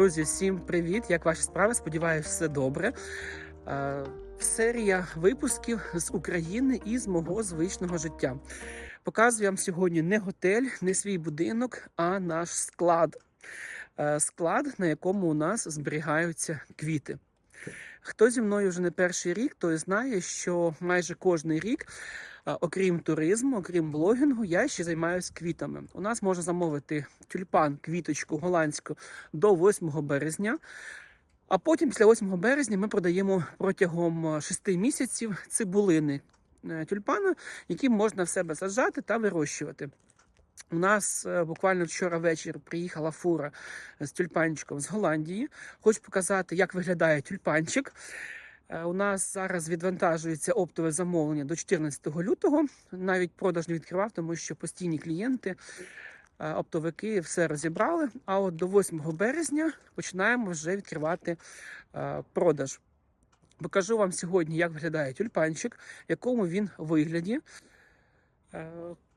Друзі, всім привіт! Як ваші справи? Сподіваюсь, все добре. Е, Серія випусків з України і з мого звичного життя. Показую вам сьогодні не готель, не свій будинок, а наш склад. Е, Склад, на якому у нас зберігаються квіти. Хто зі мною вже не перший рік, той знає, що майже кожний рік, окрім туризму, окрім блогінгу, я ще займаюся квітами. У нас можна замовити тюльпан, квіточку голландську до 8 березня. А потім, після 8 березня, ми продаємо протягом 6 місяців цибулини е, тюльпана, які можна в себе саджати та вирощувати. У нас е, буквально вчора ввечері приїхала фура з тюльпанчиком з Голландії. Хочу показати, як виглядає тюльпанчик. Е, У нас зараз відвантажується оптове замовлення до 14 лютого. Навіть продаж не відкривав, тому що постійні клієнти, е, оптовики все розібрали. А от до 8 березня починаємо вже відкривати е, продаж. Покажу вам сьогодні, як виглядає тюльпанчик, в якому він вигляді.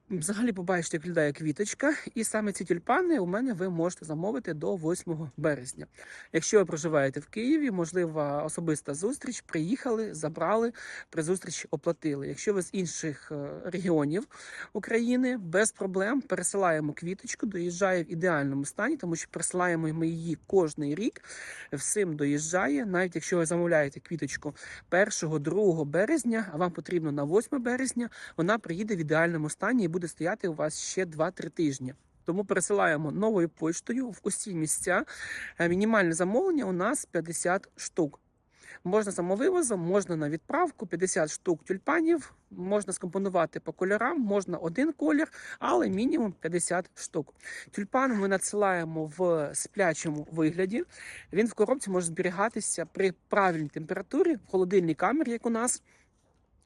Взагалі побачите, як виглядає квіточка, і саме ці тюльпани у мене ви можете замовити до 8 березня. Якщо ви проживаєте в Києві, можлива особиста зустріч, приїхали, забрали, при зустрічі оплатили. Якщо ви з інших е, регіонів України, без проблем пересилаємо квіточку, доїжджає в ідеальному стані, тому що пересилаємо ми її кожний рік. Всім доїжджає, навіть якщо ви замовляєте квіточку 1-2 березня, а вам потрібно на 8 березня, вона приїде в ідеальному стані буде стояти у вас ще 2-3 тижні. Тому пересилаємо новою поштою в усі місця. Е, Мінімальне замовлення у нас 50 штук. Можна самовивозом, можна на відправку, 50 штук тюльпанів, можна скомпонувати по кольорам, можна один колір, але мінімум 50 штук. Тюльпан ми надсилаємо в сплячому вигляді. Він в коробці може зберігатися при правильній температурі в холодильній камері, як у нас.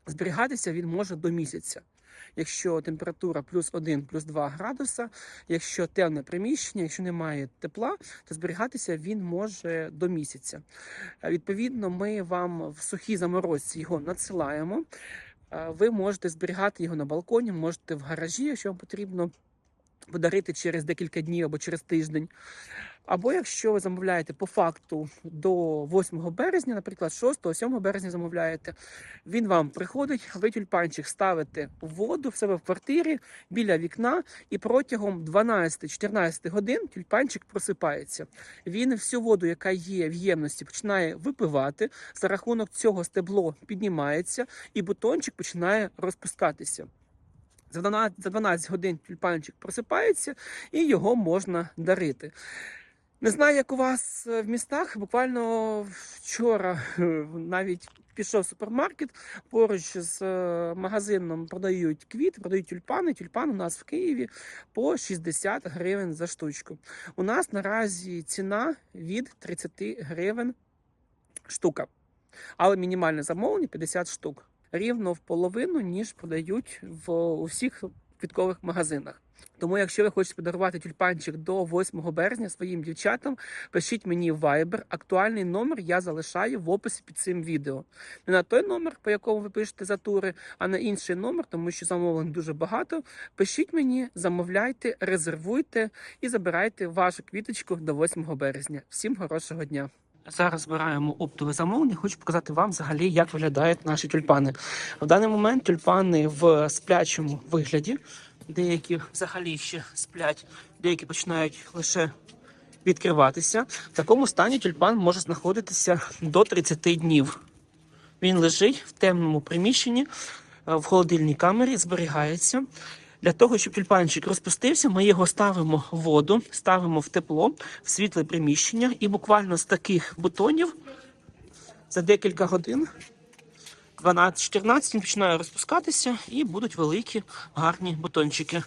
Зберігатися він може до місяця. Якщо температура плюс 1, плюс 2 градуса, якщо темне приміщення, якщо немає тепла, то зберігатися він може до місяця. Е, Відповідно, ми вам в сухій заморозці його надсилаємо. Е, Ви можете зберігати його на балконі, можете в гаражі, якщо вам потрібно подарити через декілька днів або через тиждень. Або якщо ви замовляєте по факту до 8 березня, наприклад, 6-7 березня замовляєте, він вам приходить, ви тюльпанчик ставите в воду в себе в квартирі біля вікна, і протягом 12-14 годин тюльпанчик просипається. Він всю воду, яка є в ємності, починає випивати. За рахунок цього стебло піднімається, і бутончик починає розпускатися. За 12, годин тюльпанчик просипається і його можна дарити. Не знаю, як у вас е, в містах. Буквально вчора е, навіть пішов супермаркет. Поруч з е, магазином продають квіти, продають тюльпани. Тюльпан у нас в Києві по 60 гривень за штучку. У нас наразі ціна від 30 гривень штука. Але мінімальне замовлення 50 штук. Рівно в половину, ніж продають в усіх квіткових магазинах. Тому, якщо ви хочете подарувати тюльпанчик до 8 березня своїм дівчатам, пишіть мені в Viber. Актуальний номер я залишаю в описі під цим відео. Не на той номер, по якому ви пишете за тури, а на інший номер, тому що замовлень дуже багато. Пишіть мені, замовляйте, резервуйте і забирайте вашу квіточку до 8 березня. Всім хорошого дня! Зараз збираємо оптове замовлення. Хочу показати вам взагалі, як виглядають наші тюльпани. В даний момент тюльпани в сплячому вигляді. Деякі взагалі ще сплять, деякі починають лише відкриватися. В такому стані тюльпан може знаходитися до 30 днів. Він лежить в темному приміщенні, е, в холодильній камері, зберігається. Для того, щоб тюльпанчик розпустився, ми його ставимо в воду, ставимо в тепло, в світле приміщення, і буквально з таких бутонів за декілька годин 12-14 він починає розпускатися і будуть великі гарні бутончики.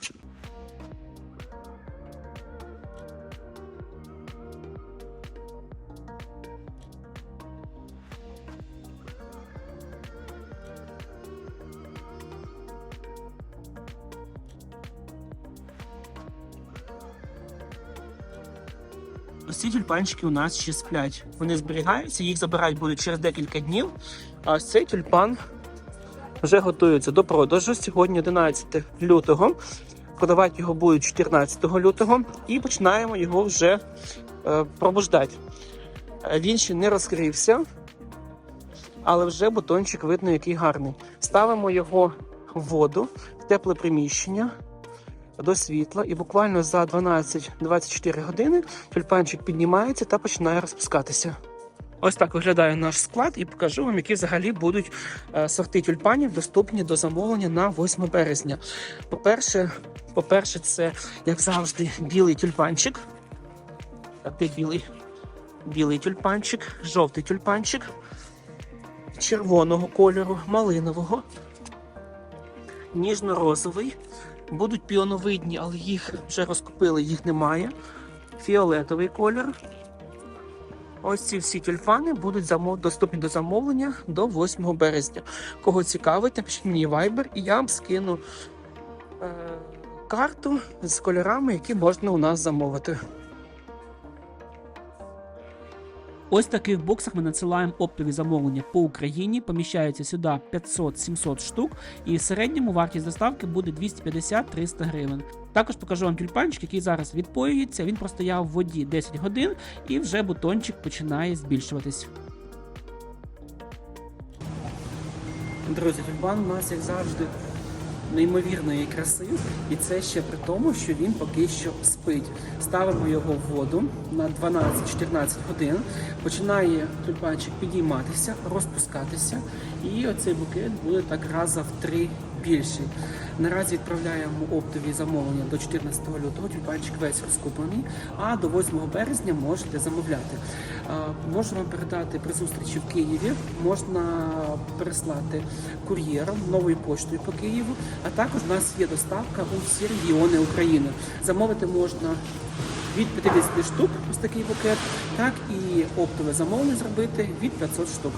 Ось ці тюльпанчики у нас ще сплять. Вони зберігаються, їх забирають будуть через декілька днів. А цей тюльпан вже готується до продажу. Сьогодні 11 лютого. Продавати його будуть 14 лютого і починаємо його вже е, пробуждати. Е, Він ще не розкрився, але вже бутончик видно, який гарний. Ставимо його в воду, в тепле приміщення до світла, і буквально за 12-24 години тюльпанчик піднімається та починає розпускатися. Ось так виглядає наш склад, і покажу вам, які взагалі будуть е, сорти тюльпанів доступні до замовлення на 8 березня. По-перше, по-перше, це, як завжди, білий тюльпанчик. Так, білий? Білий тюльпанчик, жовтий тюльпанчик, червоного кольору, малинового, ніжно-розовий. Будуть піоновидні, але їх вже розкупили, їх немає. Фіолетовий колір. Ось ці всі тюльпани будуть замов... доступні до замовлення до 8 березня. Кого цікавить, напишіть мені Viber, і я вам скину е... карту з кольорами, які можна у нас замовити. Ось в таких боксах ми надсилаємо оптові замовлення по Україні. Поміщається сюди 500-700 штук, і в середньому вартість доставки буде 250-300 гривень. Також покажу вам тюльпанчик, який зараз відпоюється. Він простояв в воді 10 годин і вже бутончик починає збільшуватись. Друзі, тюльпан у нас, як завжди, неймовірної краси, і це ще при тому, що він поки що спить. Ставимо його в воду на 12-14 годин. Починає тюльпанчик підійматися, розпускатися, і оцей букет буде так раза в три більший. Наразі відправляємо оптові замовлення до 14 лютого. Тюльпанчик весь розкуплений, а до 8 березня можете замовляти. Можу вам передати при зустрічі в Києві, можна переслати кур'єром новою поштою по Києву, а також в нас є доставка у всі регіони України. Замовити можна від 50 штук, ось такий букет, так і оптове замовлення зробити від 500 штук.